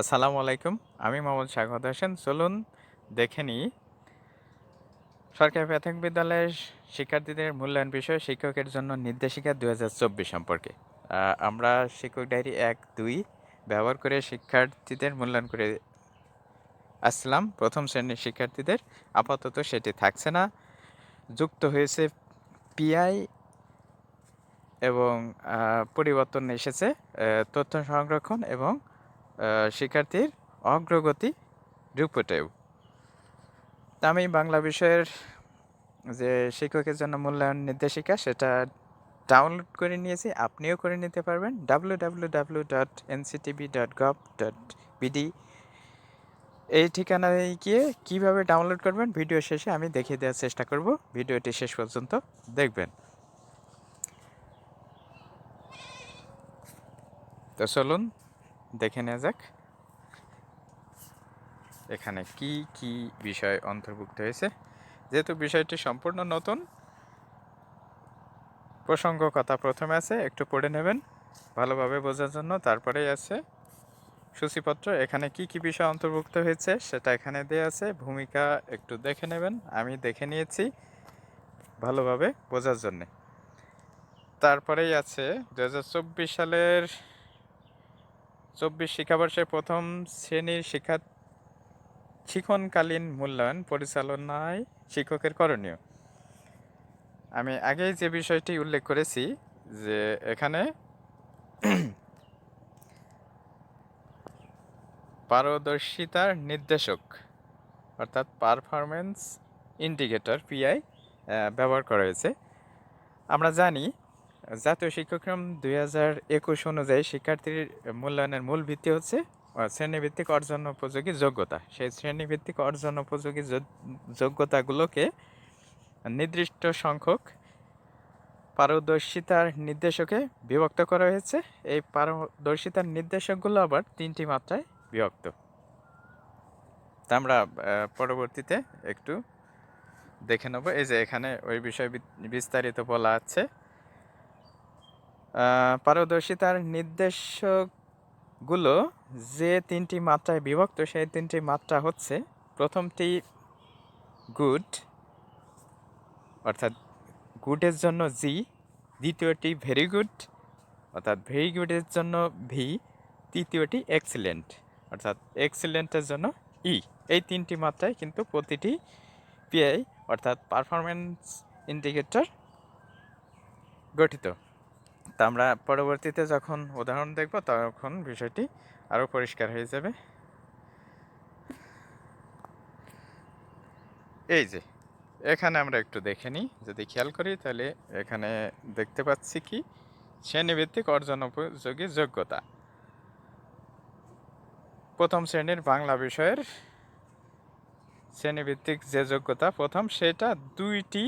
আসসালামু আলাইকুম, আমি মোহাম্মদ স্বাগত হোসেন। চলুন দেখে নিই। সরকারি প্রাথমিক বিদ্যালয়ের শিক্ষার্থীদের মূল্যায়ন বিষয়ে শিক্ষকের জন্য নির্দেশিকা দু হাজার চব্বিশ সম্পর্কে। আমরা শিক্ষক ডায়েরি এক, দুই ব্যবহার করে শিক্ষার্থীদের মূল্যায়ন করে আসলাম। প্রথম শ্রেণির শিক্ষার্থীদের আপাতত সেটি থাকছে না। যুক্ত হয়েছে পিআই এবং পরিবর্তন এসেছে তথ্য সংরক্ষণ এবং শিক্ষার্থীর অগ্রগতি রিপোর্টেও তা আমি বাংলা বিষয়ের যে শিক্ষকের জন্য মূল্যায়ন নির্দেশিকা, সেটা ডাউনলোড করে নিয়েছি। আপনিও করে নিতে পারবেন। W W W dot NCTV dot gov dot BD এই ঠিকানায় গিয়ে কীভাবে ডাউনলোড করবেন, ভিডিও শেষে আমি দেখিয়ে দেওয়ার চেষ্টা করব। ভিডিওটি শেষ পর্যন্ত দেখবেন। তো চলুন দেখে নেওয়া যাক। এখানে কি কি বিষয় অন্তর্ভুক্ত হয়েছে? যেহেতু বিষয়টি সম্পূর্ণ নতুন প্রসঙ্গ কথা প্রথমে আছে, একটু পড়ে নেবেন, ভালোভাবে বোঝার জন্য। তারপরেই আছে সূচিপত্র। এখানে কি কি বিষয় অন্তর্ভুক্ত হয়েছে সেটা এখানে দেওয়া আছে। ভূমিকা একটু দেখে নেবেন। আমি দেখে নিয়েছি ভালোভাবে বোঝার জন্যে। তারপরেই আছে দু হাজার চব্বিশ সালের চব্বিশ শিক্ষাবর্ষের প্রথম শ্রেণির শিক্ষা শিক্ষণকালীন মূল্যায়ন পরিচালনায় শিক্ষকের করণীয়। আমি আগেই যে বিষয়টি উল্লেখ করেছি যে এখানে পারদর্শিতার নির্দেশক, অর্থাৎ পারফরমেন্স ইন্ডিকেটর পিআই ব্যবহার করা হয়েছে। আমরা জানি জাতীয় শিক্ষাক্রম দুই হাজার একুশ অনুযায়ী শিক্ষার্থীর মূল্যায়নের মূল ভিত্তি হচ্ছে শ্রেণীভিত্তিক অর্জন উপযোগী যোগ্যতা। সেই শ্রেণীভিত্তিক অর্জন উপযোগী যোগ- যোগ্যতাগুলোকে নির্দিষ্ট সংখ্যক পারদর্শিতার নির্দেশকে বিভক্ত করা হয়েছে। এই পারদর্শিতার নির্দেশকগুলো আবার তিনটি মাত্রায় বিভক্ত। আমরা পরবর্তীতে একটু দেখে নেব। এই যে এখানে ওই বিষয়ে বিস্তারিত বলা আছে। পারদর্শিতার নির্দেশকগুলো যে তিনটি মাত্রায় বিভক্ত, সেই তিনটি মাত্রা হচ্ছে, প্রথমটি গুড, অর্থাৎ গুডের জন্য জি, দ্বিতীয়টি ভেরি গুড, অর্থাৎ ভেরি গুডের জন্য ভি, তৃতীয়টি এক্সিলেন্ট, অর্থাৎ এক্সিলেন্টের জন্য ই। এই তিনটি মাত্রায় কিন্তু প্রতিটি পিআই অর্থাৎ পারফরমেন্স ইন্ডিকেটর গঠিত। তা আমরা পরবর্তীতে যখন উদাহরণ দেখব, তখন বিষয়টি আরও পরিষ্কার হয়ে যাবে। এই যে, এখানে আমরা একটু দেখে নিই। যদি খেয়াল করি, তাহলে এখানে দেখতে পাচ্ছি কি? শ্রেণীভিত্তিক অর্জন উপযোগী যোগ্যতা। প্রথম শ্রেণির বাংলা বিষয়ের শ্রেণীভিত্তিক যে যোগ্যতা প্রথম, সেটা দুইটি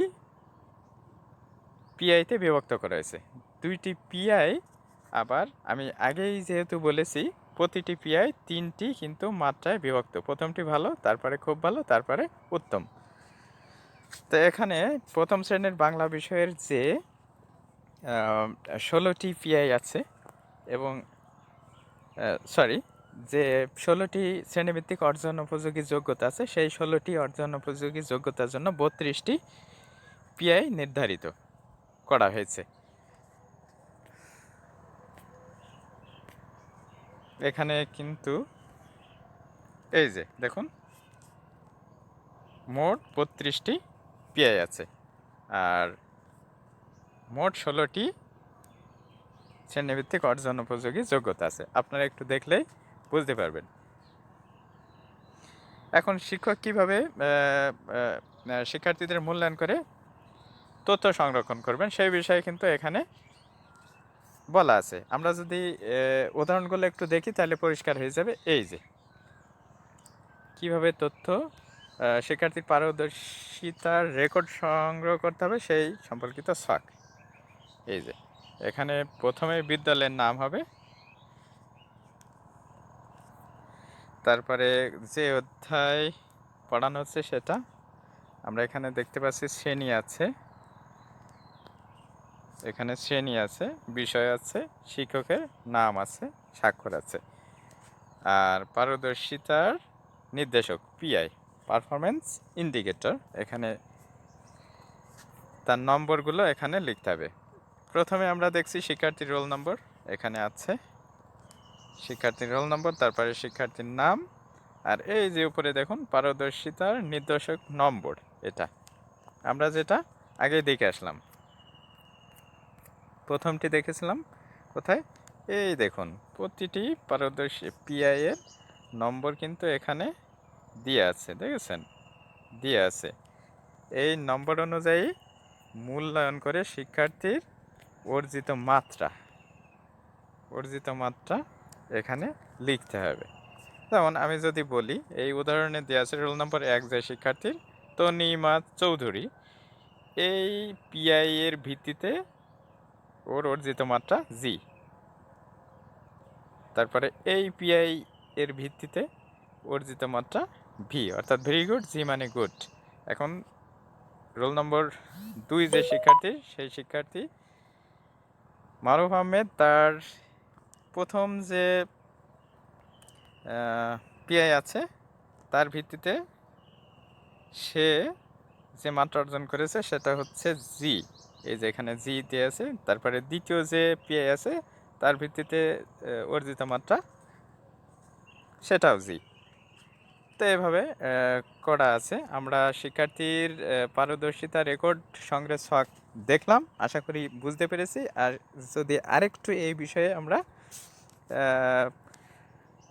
পিআইতে বিভক্ত করা হয়েছে। দুইটি পিআই আবার আমি আগেই যেহেতু বলেছি, প্রতিটি পিআই তিনটি কিন্তু মাত্রায় বিভক্ত। প্রথমটি ভালো, তারপরে খুব ভালো, তারপরে উত্তম। তো এখানে প্রথম শ্রেণির বাংলা বিষয়ের যে ষোলোটি পিআই আছে এবং সরি যে ষোলোটি শ্রেণীভিত্তিক অর্জন উপযোগী যোগ্যতা আছে, সেই ষোলোটি অর্জন উপযোগী যোগ্যতার জন্য বত্রিশটি পিআই নির্ধারিত করা হয়েছে। এখানে কিন্তু এই যে, দেখুন। মোট বত্রিশটি পিআই আছে। আর মোট ষোলোটি শ্রেণীভিত্তিক অর্জন উপযোগী যোগ্যতা আছে। আপনারা একটু দেখলেই বুঝতে পারবেন। এখন শিক্ষক কীভাবে শিক্ষার্থীদের মূল্যায়ন করে তথ্য সংরক্ষণ করবেন সেই বিষয়ে কিন্তু এখানে বলা আছে। আমরা যদি উদাহরণগুলো একটু দেখি তাহলে পরিষ্কার হয়ে যাবে। এই যে, কীভাবে তথ্য শিক্ষার্থীর পারদর্শিতার রেকর্ড সংগ্রহ করতে হবে সেই সম্পর্কিত শখ এই যে, এখানে প্রথমে বিদ্যালয়ের নাম হবে। তারপরে যে অধ্যায় পড়ানো হচ্ছে সেটা, আমরা এখানে দেখতে পাচ্ছি শ্রেণি আছে। এখানে শ্রেণি আছে, বিষয় আছে, শিক্ষকের নাম আছে, স্বাক্ষর আছে। আর পারদর্শিতার নির্দেশক, পিআই পারফরমেন্স ইন্ডিকেটর এখানে তার নম্বরগুলো এখানে লিখতে হবে। প্রথমে আমরা দেখছি শিক্ষার্থীর রোল নম্বর। এখানে আছে শিক্ষার্থীর রোল নম্বর, তারপরে শিক্ষার্থীর নাম, আর এই যে উপরে দেখুন, পারদর্শিতার নির্দেশক নম্বর এটা। আমরা যেটা আগে দেখে আসলাম। প্রথমটি দেখেছিলাম, কোথায়? এই দেখুন, প্রতিটি পারদর্শী পিআইয়ের নম্বর কিন্তু এখানে দিয়ে আছে, দেখেছেন? দিয়ে আছে। এই নম্বর অনুযায়ী মূল্যায়ন করে শিক্ষার্থীর অর্জিত মাত্রা অর্জিত মাত্রা এখানে লিখতে হবে। যেমন আমি যদি বলি, এই উদাহরণে দেওয়া আছে রোল নম্বর এক যে শিক্ষার্থীর তনিমা চৌধুরী, এই পিআই এর ভিত্তিতে ওর অর্জিত মাত্রা জি তারপরে এই পিআই এর ভিত্তিতে অর্জিত মাত্রা ভি অর্থাৎ ভেরি গুড জি মানে গুড এখন রোল নম্বর দুই যে শিক্ষার্থী, সেই শিক্ষার্থী মারুফ আহমেদ তার প্রথম যে পিআই আছে, তার ভিত্তিতে সে যে মাত্রা অর্জন করেছে সেটা হচ্ছে জি এই যে এখানে জি দিয়ে আছে, তারপরে দ্বিতীয় যে পিআই আছে, তার ভিত্তিতে অর্জিত মাত্রা, সেটাও জি তো এভাবে করা আছে। আমরা শিক্ষার্থীর পারদর্শিতা রেকর্ড সংগ্রহ ছক দেখলাম, আশা করি বুঝতে পেরেছি। আর যদি আরেকটু এই বিষয়ে আমরা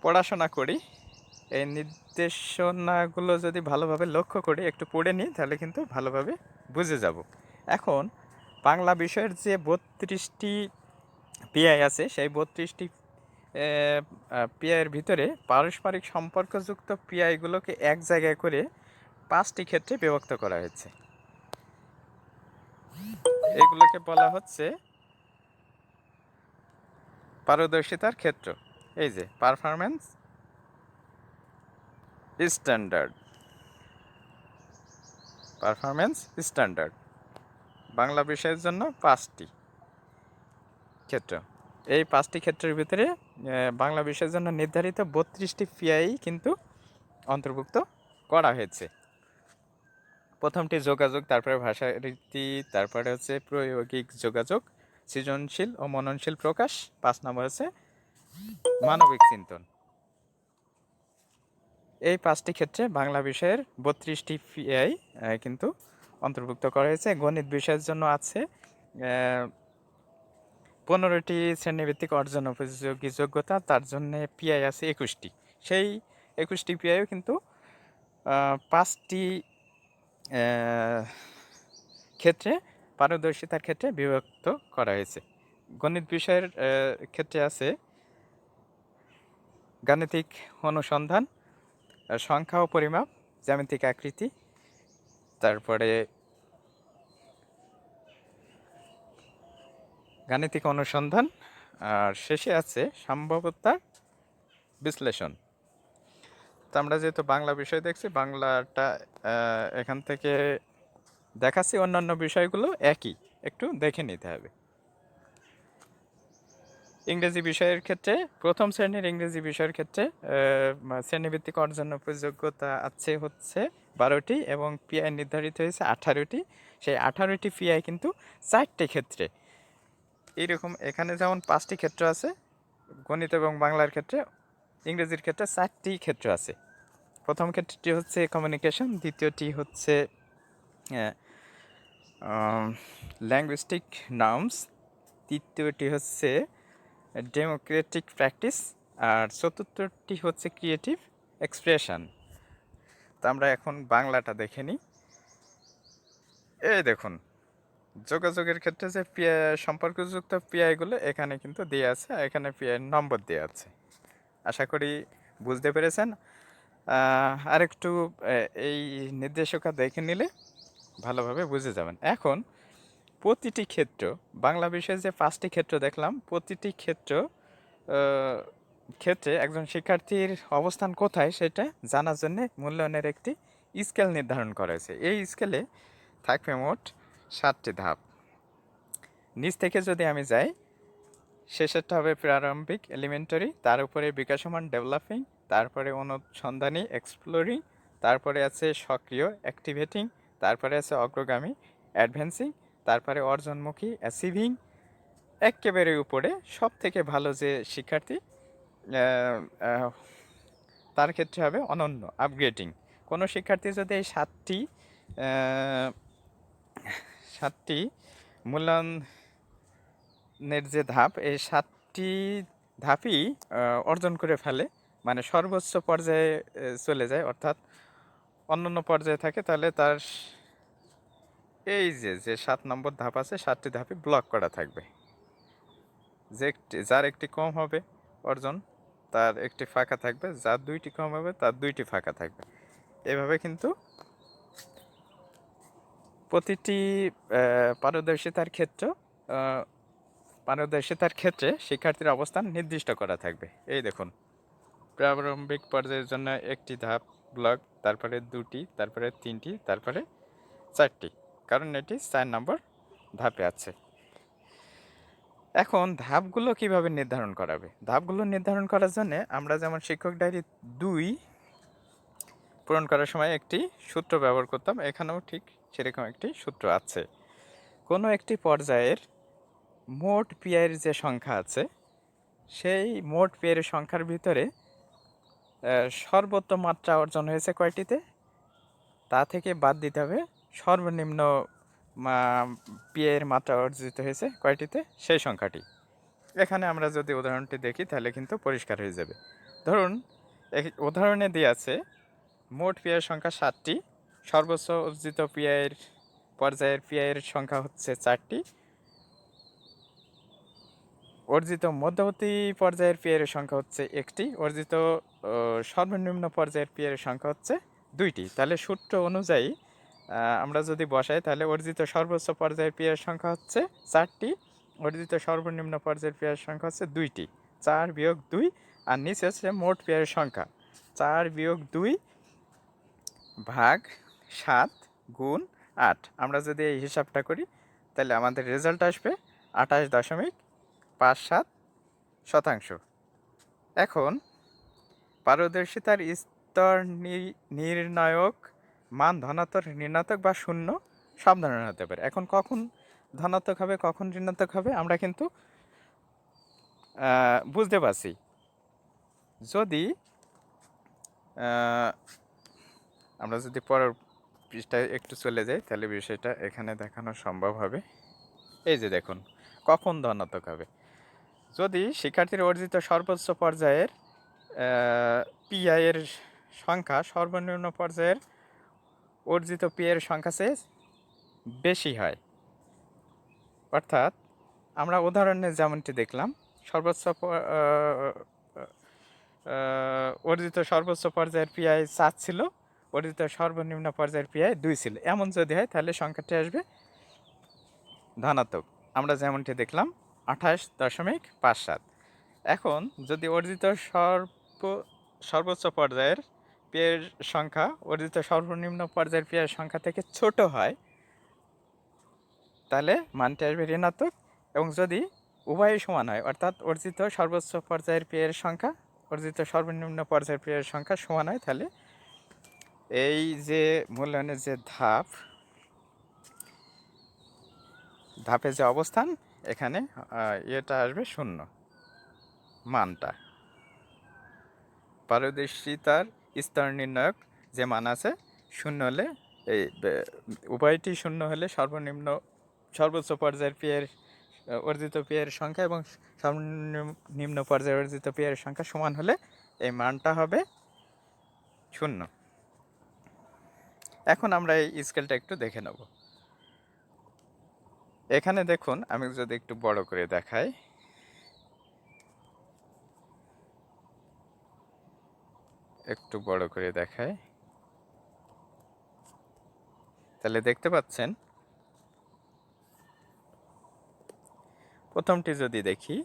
পড়াশোনা করি, এই নির্দেশনাগুলো যদি ভালোভাবে লক্ষ্য করি, একটু পড়ে নিই, তাহলে কিন্তু ভালোভাবে বুঝে যাব। এখন বাংলা বিষয়ের যে বত্রিশটি পিআই আছে, সেই বত্রিশটি পিআইয়ের ভিতরে পারস্পরিক সম্পর্কযুক্ত পিআইগুলোকে এক জায়গায় করে পাঁচটি ক্ষেত্রে বিভক্ত করা হয়েছে। এগুলোকে বলা হচ্ছে পারদর্শিতার ক্ষেত্র। এই যে performance standard performance standard Bangla বিষয়ের জন্য পাঁচটি ক্ষেত্র। এই পাঁচটি ক্ষেত্রের ভিতরে বাংলা বিষয়ের জন্য নির্ধারিত বত্রিশটি পিআই কিন্তু অন্তর্ভুক্ত করা হয়েছে। প্রথমটি যোগাযোগ, তারপরে ভাষা রীতি, তারপরে হচ্ছে প্রায়োগিক যোগাযোগ, সৃজনশীল ও মননশীল প্রকাশ, পাঁচ নম্বর হচ্ছে মানবিক চিন্তন। এই পাঁচটি ক্ষেত্রে বাংলা বিষয়ের বত্রিশটি পিআই কিন্তু অন্তর্ভুক্ত করা হয়েছে। গণিত বিষয়ের জন্য আছে পনেরোটি শ্রেণীভিত্তিক অর্জন উপযোগী যোগ্যতা, তার জন্য পিআই আছে একুশটি। সেই একুশটি পিআইও কিন্তু পাঁচটি ক্ষেত্রে, পারদর্শিতার ক্ষেত্রে বিভক্ত করা হয়েছে। গণিত বিষয়ের ক্ষেত্রে আছে গাণিতিক অনুসন্ধান সংখ্যা ও পরিমাপ, জ্যামিতিক আকৃতি, তারপরে গাণিতিক অনুসন্ধান, আর শেষে আছে সম্ভাব্যতার বিশ্লেষণ। তো আমরা যেহেতু বাংলা বিষয় দেখছি, বাংলাটা এখান থেকে দেখাচ্ছি অন্যান্য বিষয়গুলো একই। একটু দেখে নিতে হবে। ইংরেজি বিষয়ের ক্ষেত্রে, প্রথম শ্রেণির ইংরেজি বিষয়ের ক্ষেত্রে শ্রেণীভিত্তিক অর্জন উপযোগ্যতা আছে হচ্ছে বারোটি এবং পিআই নির্ধারিত হয়েছে আঠারোটি। সেই আঠারোটি পিআই কিন্তু চারটে ক্ষেত্রে এইরকম এখানে যেমন পাঁচটি ক্ষেত্র আছে, গণিত এবং বাংলার ক্ষেত্রে, ইংরেজির ক্ষেত্রে চারটি ক্ষেত্র আছে। প্রথম ক্ষেত্রটি হচ্ছে কমিউনিকেশন দ্বিতীয়টি হচ্ছে ল্যাঙ্গুইস্টিক নাউন্স তৃতীয়টি হচ্ছে ডেমোক্রেটিক প্র্যাকটিস আর চতুর্থটি হচ্ছে ক্রিয়েটিভ এক্সপ্রেশন তো আমরা এখন বাংলাটা দেখে নিই। এই দেখুন যোগাযোগের ক্ষেত্রে যে পিআই সম্পর্কযুক্ত পিআইগুলো এখানে কিন্তু দেওয়া আছে এখানে পিআই নম্বর দেওয়া আছে। আশা করি বুঝতে পেরেছেন। আরেকটু এই নির্দেশিকা দেখে নিলে ভালোভাবে বুঝে যাবেন। এখন, প্রতিটি ক্ষেত্র, বাংলা বিষয়ে যে পাঁচটি ক্ষেত্র দেখলাম, প্রতিটি ক্ষেত্র ক্ষেত্রে একজন শিক্ষার্থীর অবস্থান কোথায় সেটা জানার জন্য মূল্যায়নের একটি স্কেল নির্ধারণ করা হয়েছে। এই স্কেলে থাকবে মোট সাতটি ধাপ। নিচ থেকে যদি আমি যাই, শেষেরটা হবে প্রারম্ভিক এলিমেন্টারি তার উপরে বিকাশমান ডেভেলপিং তারপরে অনুসন্ধানী এক্সপ্লোরিং তারপরে আছে সক্রিয় অ্যাক্টিভেটিং তারপরে আছে অগ্রগামী অ্যাডভেন্সিং তারপরে অর্জনমুখী অ্যাচিভিং একেবারে উপরে সব থেকে ভালো যে শিক্ষার্থী তার ক্ষেত্রে হবে অনন্য আপগ্রেডিং কোনো শিক্ষার্থী যদি এই সাতটি সাতটি মূল্যায়নের যে ধাপ, এই সাতটি ধাপই অর্জন করে ফেলে। মানে সর্বোচ্চ পর্যায়ে চলে যায়। অর্থাৎ অন্যান্য পর্যায়ে থাকে, তাহলে তার এই যে যে সাত নম্বর ধাপ আছে, সাতটি ধাপই ব্লক করা থাকবে। যে একটি, যার একটি কম হবে অর্জন, তার একটি ফাঁকা থাকবে। যার দুইটি কম হবে, তার দুইটি ফাঁকা থাকবে। এভাবে কিন্তু প্রতিটি পারদর্শিতার ক্ষেত্র পারদর্শিতার ক্ষেত্রে শিক্ষার্থীর অবস্থান নির্দিষ্ট করা থাকবে। এই দেখুন। প্রারম্ভিক পর্যায়ের জন্য একটি ধাপ ব্লক তারপরে দুটি, তারপরে তিনটি, তারপরে চারটি। কারণ এটি চার নম্বর ধাপে আছে। এখন ধাপগুলো কীভাবে নির্ধারণ করাবে? ধাপগুলো নির্ধারণ করার জন্য আমরা যেমন শিক্ষক ডায়েরি দুই পূরণ করার সময় একটি সূত্র ব্যবহার করতাম, এখানেও ঠিক সেরকম একটি সূত্র আছে। কোনো একটি পর্যায়ের মোট পিআইয়ের যে সংখ্যা আছে, সেই মোট পিআইয়ের সংখ্যার ভিতরে সর্বোত্তম মাত্রা অর্জন হয়েছে কয়টিতে? তা থেকে বাদ দিতে হবে, সর্বনিম্ন পিএর মাত্রা অর্জিত হয়েছে কয়টিতে? সেই সংখ্যাটি। এখানে আমরা যদি উদাহরণটি দেখি, তাহলে কিন্তু পরিষ্কার হয়ে যাবে। ধরুন উদাহরণে দিয়ে আছে, মোট পিআইয়ের সংখ্যা সাতটি সর্বোচ্চ অর্জিত পিআইয়ের পর্যায়ের পিআইয়ের সংখ্যা হচ্ছে চারটি। অর্জিত মধ্যবর্তী পর্যায়ের পিআইয়ের সংখ্যা হচ্ছে একটি। অর্জিত সর্বনিম্ন পর্যায়ের পিআইয়ের সংখ্যা হচ্ছে দুইটি। তাহলে সূত্র অনুযায়ী আমরা যদি বসাই, তাহলে অর্জিত সর্বোচ্চ পর্যায়ের পিআইয়ের সংখ্যা হচ্ছে চারটি। অর্জিত সর্বনিম্ন পর্যায়ের পিআইয়ের সংখ্যা হচ্ছে দুইটি। চার বিয়োগ দুই, আর নিচে হচ্ছে মোট পিআইয়ের সংখ্যা। চার বিয়োগ দুই ভাগ সাত গুণ আট। আমরা যদি এই হিসাবটা করি, তাহলে আমাদের রেজাল্ট আসবে আঠাশ দশমিক পাঁচ সাত শতাংশ। এখন পারদর্শিতার স্তর নির্ণায়ক মান ধনাত্মক, ঋণাত্মক বা শূন্য সব ধরনের হতে পারে। এখন কখন ধনাত্মক হবে, কখন ঋণাত্মক হবে, আমরা কিন্তু বুঝতে পারছি। যদি আমরা যদি পরের পৃষ্ঠায় একটু চলে যায়, তাহলে বিষয়টা এখানে দেখানো সম্ভব হবে। এই যে দেখুন, কখন ধনাত্মক হবে? যদি শিক্ষার্থীর অর্জিত সর্বোচ্চ পর্যায়ের পিআই এর সংখ্যা সর্বনিম্ন পর্যায়ের অর্জিত পি এর সংখ্যা চেয়ে বেশি হয়। অর্থাৎ আমরা উদাহরণে যেমনটি দেখলাম, সর্বোচ্চ অর্জিত সর্বোচ্চ পর্যায়ের পিআই চার অর্জিত সর্বনিম্ন পর্যায়ের পিআই দুই ছিল। এমন যদি হয়, তাহলে সংখ্যাটি আসবে ধনাত্মক। আমরা যেমনটি দেখলাম, আঠাশ দশমিক পাঁচ সাত। এখন যদি অর্জিত সর্ব, সর্বোচ্চ পর্যায়ের পেয়ের সংখ্যা, অর্জিত সর্বনিম্ন পর্যায়ের পেয়ের সংখ্যা থেকে ছোট হয়, তাহলে মানটি আসবে ঋণাত্মক। এবং যদি উভয়ই সমান হয়, অর্থাৎ অর্জিত সর্বোচ্চ পর্যায়ের পেয়ের সংখ্যা, অর্জিত সর্বনিম্ন পর্যায়ের পেয়ের সংখ্যা সমান হয়, তাহলে এই যে মূল্যায়নের যে ধাপ ধাপে যে অবস্থান, এখানে এটা আসবে শূন্য, মানটা। পারদর্শিতার স্তর নির্ণায়ক যে মান আছে, শূন্য হলে এই উভয়টি শূন্য হলে সর্বনিম্ন, সর্বোচ্চ পর্যায়ের পেয়ের, অর্জিত পেয়ের সংখ্যা এবং সর্বনিম্ন পর্যায়ের অর্জিত পেয়ের সংখ্যা সমান হলে এই মানটা হবে শূন্য। এখন আমরা এই স্কেলটা একটু দেখে নেব। এখানে দেখুন, আমি যদি একটু বড় করে দেখাই। একটু বড় করে দেখাই। তাহলে দেখতে পাচ্ছেন, প্রথমটি যদি দেখি,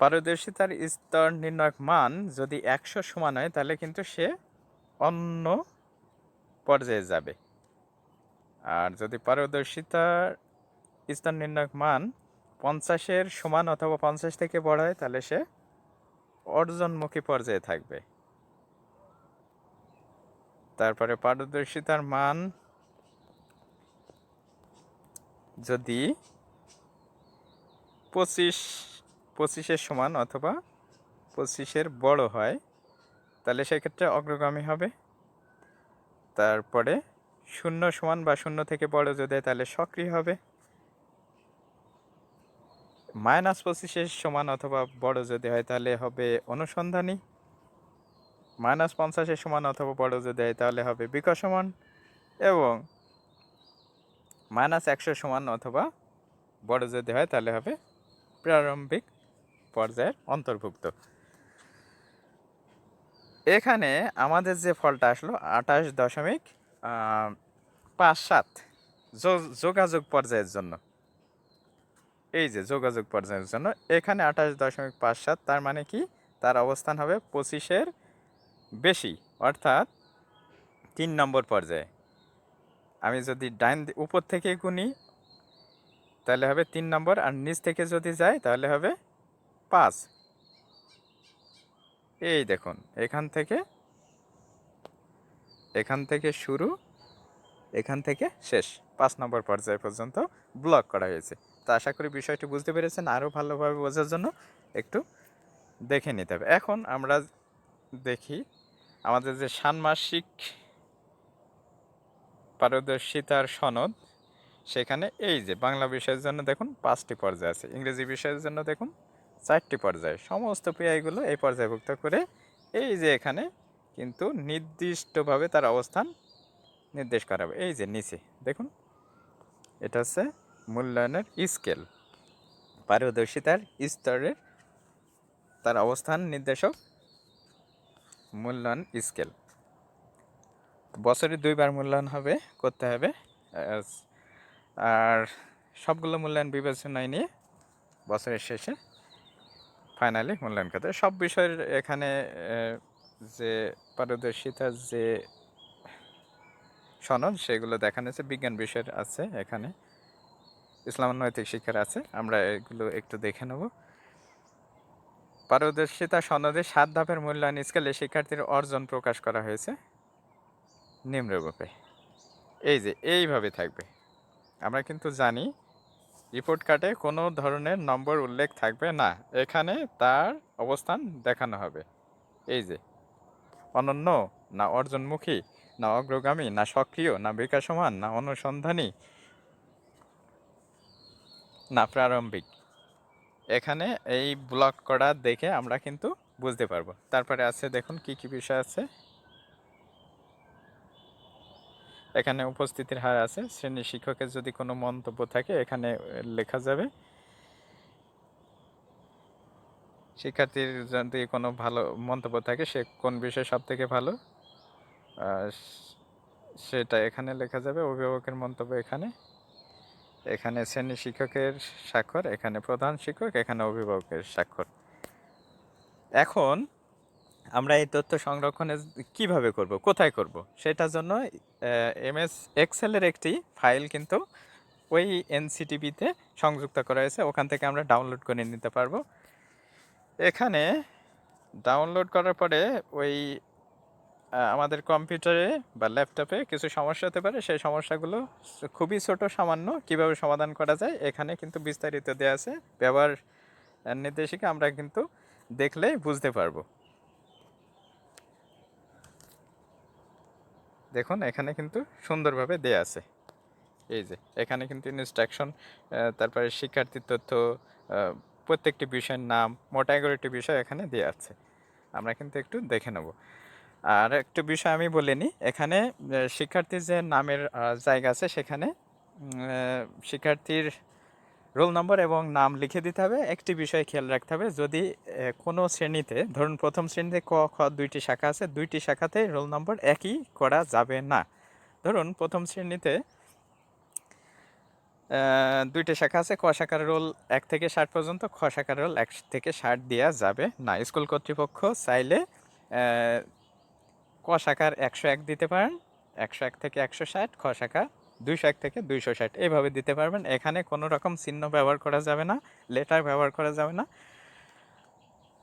পারদর্শিতার স্তর নির্ণয়ক মান যদি একশো সমান হয়, তাহলে কিন্তু সে অন্য পর্যায়ে যাবে। আর যদি পারদর্শিতার স্তর নির্ণায়ক মান পঞ্চাশের সমান অথবা পঞ্চাশ থেকে বড় হয়, তাহলে সে অর্জনমুখী পর্যায়ে থাকবে। তারপরে পারদর্শিতার মান যদি পঁচিশ, পঁচিশের সমান অথবা পঁচিশের বড় হয়, তাহলে সেক্ষেত্রে অগ্রগামী হবে। তারপরে শূন্য সমান বা শূন্য থেকে বড় যদি তাহলে সক্রিয় হবে। মাইনাস পঁচিশের সমান অথবা বড় যদি হয় তাহলে হবে অনুসন্ধানী। মাইনাস পঞ্চাশের সমান অথবা বড় যদি হয় তাহলে হবে বিকাশমান এবং মাইনাস একশো সমান অথবা বড় যদি হয় তাহলে হবে প্রারম্ভিক পর্যায়ের অন্তর্ভুক্ত। এখানে আমাদের যে ফলটা আসলো আঠাশ দশমিক পাঁচ সাত যোগাযোগ পর্যায়ের জন্য। এই যে যোগাযোগ পর্যায়ের জন্য, এখানে আঠাশ দশমিক পাঁচ সাত, তার মানে কি? তার অবস্থান হবে পঁচিশের বেশি, অর্থাৎ তিন নম্বর পর্যায়ে। আমি যদি ডাইন উপর থেকে গুনি, তাহলে হবে তিন নম্বর, আর নিচ থেকে যদি যাই, তাহলে হবে পাঁচ। এই দেখুন, এখান থেকে এখান থেকে শুরু, এখান থেকে শেষ। পাঁচ নম্বর পর্যায় পর্যন্ত ব্লক করা হয়েছে। তো আশা করি বিষয়টি বুঝতে পেরেছেন। আরও ভালোভাবে বোঝার জন্য একটু দেখে নিতে হবে। এখন আমরা দেখি আমাদের যে ষান্মাসিক পারদর্শিতার সনদ, সেখানে এই যে বাংলা বিষয়ের জন্য দেখুন পাঁচটি পর্যায় আছে। ইংরেজি বিষয়ের জন্য দেখুন চারটি পর্যায়। সমস্ত পিআইগুলো এই পর্যায়ভুক্ত করে এই যে এখানে কিন্তু নির্দিষ্টভাবে তার অবস্থান নির্দেশ করা হবে। এই যে নিচে, দেখুন, এটা হচ্ছে মূল্যায়নের স্কেল। পারদর্শিতার স্তরের তার অবস্থান নির্দেশক মূল্যায়ন স্কেল। বছরে দুইবার মূল্যায়ন হবে, করতে হবে আর সবগুলো মূল্যায়ন বিবেচনায় নিয়ে বছরের শেষে ফাইনালি মূল্যায়ন করতে। সব বিষয়ের এখানে যে পারদর্শিতার যে সনদ, সেগুলো দেখানো হয়েছে। বিজ্ঞান বিষয়ের আছে এখানে। ইসলাম নৈতিক শিক্ষার আছে। আমরা এগুলো একটু দেখে নেব। পারদর্শিতা সনদে সাত ধাপের মূল্যায়ন স্কেলে শিক্ষার্থীর অর্জন প্রকাশ করা হয়েছে। নিম্নরূপে। এই যে, এইভাবে থাকবে। আমরা কিন্তু জানি রিপোর্ট কার্ডে কোনো ধরনের নম্বর উল্লেখ থাকবে না। এখানে তার অবস্থান দেখানো হবে। এই যে, অনন্য, না অর্জনমুখী, না অগ্রগামী, না সক্রিয়, না বিকাশমান, না অনুসন্ধানী, না প্রারম্ভিক। এখানে এই ব্লক করা দেখে আমরা কিন্তু বুঝতে পারব। তারপরে আছে, দেখুন কি কি বিষয় আছে। এখানে উপস্থিতির হার আছে। শ্রেণি শিক্ষকের যদি কোনো মন্তব্য থাকে, এখানে লেখা যাবে। শিক্ষার্থীর যদি কোনো ভালো মন্তব্য থাকে, সে কোন বিষয়ে সব থেকে ভালো সেটা এখানে লেখা যাবে, অভিভাবকের মন্তব্য এখানে। এখানে শ্রেণি শিক্ষকের স্বাক্ষর, এখানে প্রধান শিক্ষক, এখানে অভিভাবকের স্বাক্ষর। এখন আমরা এই তথ্য সংরক্ষণে কীভাবে করব? কোথায় করব? সেটার জন্য এমএস এক্সেলের একটি ফাইল কিন্তু ওই এনসিটিভিতে সংযুক্ত করা হয়েছে। ওখান থেকে আমরা ডাউনলোড করে নিতে পারব। এখানে ডাউনলোড করার পরে ওই আমাদের কম্পিউটারে বা ল্যাপটপে কিছু সমস্যা হতে পারে। সেই সমস্যাগুলো খুবই ছোট, সামান্য। কীভাবে সমাধান করা যায়? এখানে কিন্তু বিস্তারিত দেওয়া আছে। ব্যবহার নির্দেশিকা আমরা কিন্তু দেখলে বুঝতে পারব। দেখুন, এখানে কিন্তু সুন্দরভাবে দেয়া আছে। এই যে, এখানে কিন্তু ইনস্ট্রাকশন তারপরে শিক্ষার্থীর তথ্য প্রত্যেকটি বিষয়ের নাম, মোটা এগারোটি বিষয় এখানে দেওয়া আছে। আমরা কিন্তু একটু দেখে নেব। আর একটু বিষয় আমি বলে নিই, এখানে শিক্ষার্থীর যে নামের জায়গা আছে, সেখানে শিক্ষার্থীর রোল নম্বর এবং নাম লিখে দিতে হবে। একটি বিষয় খেয়াল রাখতে হবে, যদি কোনো শ্রেণীতে, ধরুন প্রথম শ্রেণীতে ক, খ দুইটি শাখা আছে, দুইটি শাখাতে রোল নম্বর একই করা যাবে না। ধরুন প্রথম শ্রেণীতে দুইটা শাখা আছে, ক শাখার রোল এক থেকে ষাট পর্যন্ত, খ শাখার রোল এক থেকে ষাট দেওয়া যাবে না। স্কুল কর্তৃপক্ষ চাইলে ক শাখার একশো এক দিতে পারেন, একশো এক থেকে একশো ষাট, খ শাখা দুইশো এক থেকে দুইশো ষাট। এইভাবে দিতে পারবেন। এখানে কোনো রকম চিহ্ন ব্যবহার করা যাবে না, লেটার ব্যবহার করা যাবে না,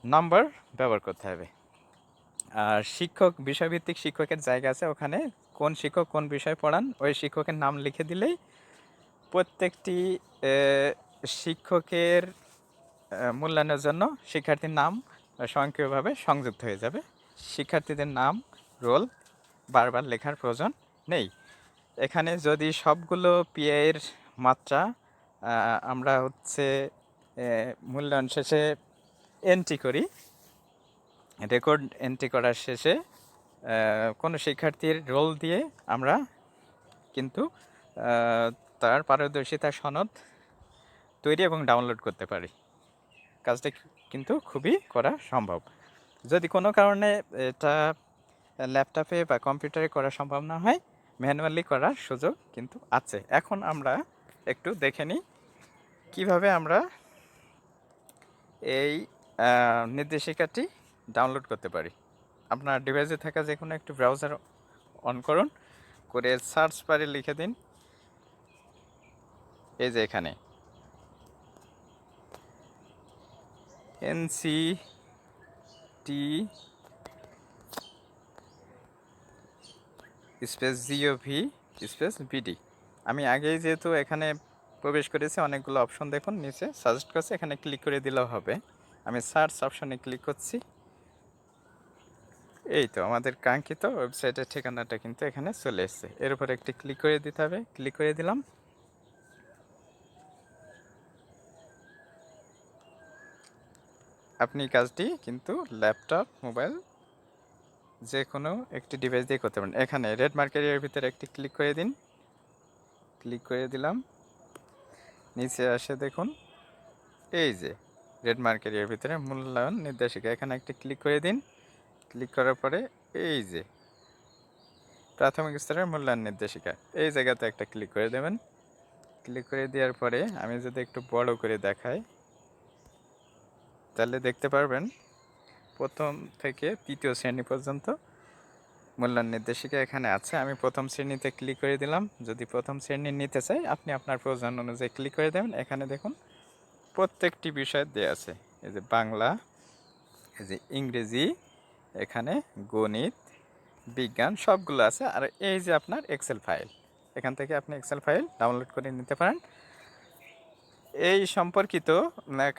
নাম্বার ব্যবহার করতে হবে। আর শিক্ষক, বিষয়ভিত্তিক শিক্ষকের জায়গা আছে ওখানে। কোন শিক্ষক কোন বিষয় পড়ান, ওই শিক্ষকের নাম লিখে দিলেই প্রত্যেকটি শিক্ষকের মূল্যায়নের জন্য শিক্ষার্থীর নাম স্বয়ংক্রিয়ভাবে সংযুক্ত হয়ে যাবে। শিক্ষার্থীদের নাম, রোল, বারবার লেখার প্রয়োজন নেই। এখানে যদি সবগুলো পিএর মাত্রা আমরা হচ্ছে মূল্যায়ন শেষে এন্ট্রি করি। রেকর্ড এন্ট্রি করার শেষে কোনো শিক্ষার্থীর রোল দিয়ে আমরা কিন্তু তার পারদর্শিতা সনদ তৈরি এবং ডাউনলোড করতে পারি। কাজটা কিন্তু খুবই করা সম্ভব। যদি কোনো কারণে এটা ল্যাপটপে বা কম্পিউটারে করা সম্ভব না হয় ম্যানুয়ালি করার সুযোগ কিন্তু আছে। এখন আমরা একটু দেখে নিই কীভাবে আমরা এই নির্দেশিকাটি ডাউনলোড করতে পারি। আপনার ডিভাইসে থাকা যে কোনো একটি ব্রাউজার অন করুন, করে সার্চ বারে লিখে দিন। এই যে এখানে। NC T space gov space BD আমি আগেই যেহেতু এখানে প্রবেশ করেছি, অনেকগুলো অপশন দেখুন নিচে। সাজেস্ট করছে, এখানে ক্লিক করে দিলেও হবে। আমি সার্চ অপশনে ক্লিক করছি। এই তো, আমাদের কাঙ্ক্ষিত ওয়েবসাইটের ঠিকানাটা কিন্তু এখানে চলে এসেছে। এর উপর একটি ক্লিক করে দিতে হবে। ক্লিক করে দিলাম। আপনি কাজটি কিন্তু ল্যাপটপ মোবাইল যে কোনো একটি ডিভাইস দিয়ে করতে পারেন। এখানে রেড মার্কেটের ভিতরে একটি ক্লিক করে দিন। ক্লিক করে দিলাম। নিচে আসে দেখুন, এই যে রেড মার্কেটের ভিতরে মূল্যায়ন নির্দেশিকা। এখানে একটি ক্লিক করে দিন। ক্লিক করার পরে এই যে প্রাথমিক স্তরের মূল্যায়ন নির্দেশিকা। এই জায়গাতে একটা ক্লিক করে দেবেন। ক্লিক করে দেওয়ার পরে আমি যদি একটু বড় করে দেখাই, তাহলে দেখতে পারবেন প্রথম থেকে তৃতীয় শ্রেণি পর্যন্ত মূল্যায়ন নির্দেশিকা এখানে আছে। আমি প্রথম শ্রেণীতে ক্লিক করে দিলাম। যদি প্রথম শ্রেণি নিতে চাই, আপনি আপনার প্রয়োজন অনুযায়ী ক্লিক করে দেবেন। এখানে দেখুন, প্রত্যেকটি বিষয় দেওয়া আছে। এই যে বাংলা, এই যে ইংরেজি, এখানে গণিত, বিজ্ঞান সবগুলো আছে। আর এই যে আপনার এক্সেল ফাইল এখান থেকে আপনি এক্সেল ফাইল ডাউনলোড করে নিতে পারেন। এই সম্পর্কিত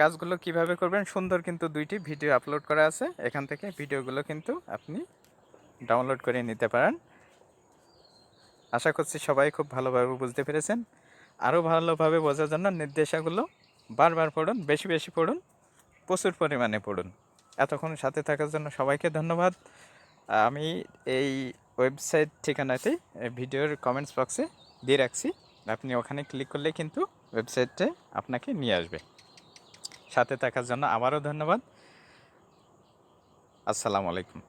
কাজগুলো কীভাবে করবেন, সুন্দর কিন্তু দুইটি ভিডিও আপলোড করা আছে। এখান থেকে ভিডিওগুলো কিন্তু আপনি ডাউনলোড করে নিতে পারেন। আশা করছি সবাই খুব ভালোভাবে বুঝতে পেরেছেন। আরও ভালোভাবে বোঝার জন্য নির্দেশাগুলো বারবার পড়ুন, বেশি বেশি পড়ুন, প্রচুর পরিমাণে পড়ুন। এতক্ষণ সাথে থাকার জন্য সবাইকে ধন্যবাদ। আমি এই ওয়েবসাইট ঠিকানাতে ভিডিওর কমেন্টস বক্সে দিয়ে রাখছি। আপনি ওখানে ক্লিক করলে কিন্তু ওয়েবসাইটে আপনাকে নিয়ে আসবে। সাথে থাকার জন্য আবারও ধন্যবাদ। আসসালামু আলাইকুম।